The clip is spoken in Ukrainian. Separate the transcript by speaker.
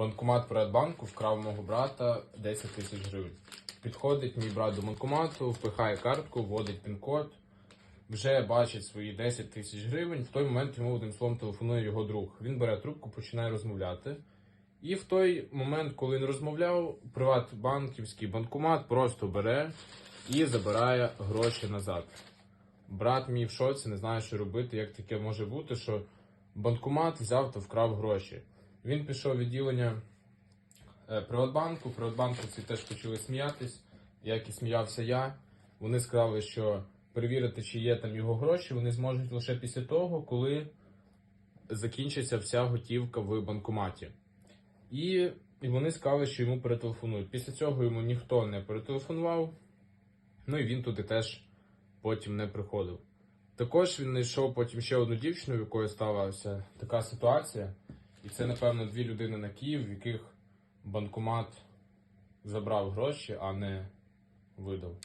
Speaker 1: банкомат Приватбанку вкрав мого брата 10 тисяч гривень. Підходить мій брат до банкомату, впихає картку, вводить пін-код, вже бачить свої 10 тисяч гривень. В той момент йому одним словом телефонує його друг. Він бере трубку, починає розмовляти. І в той момент, коли він розмовляв, приватбанківський банкомат просто бере і забирає гроші назад. Брат мій в шоці, не знає, що робити, як таке може бути, що банкомат взяв та вкрав гроші. Він пішов відділення е, Приватбанку. Приватбанковці теж почали сміятись, як і сміявся я. Вони сказали, що перевірити, чи є там його гроші, вони зможуть лише після того, коли закінчиться вся готівка в банкоматі. І вони сказали, що йому перетелефонують. Після цього йому ніхто не перетелефонував. Ну і він туди теж потім не приходив. Також він знайшов потім ще одну дівчину, в якої сталася така ситуація. І це, напевно, дві людини на Київ, в яких банкомат забрав гроші, а не видав.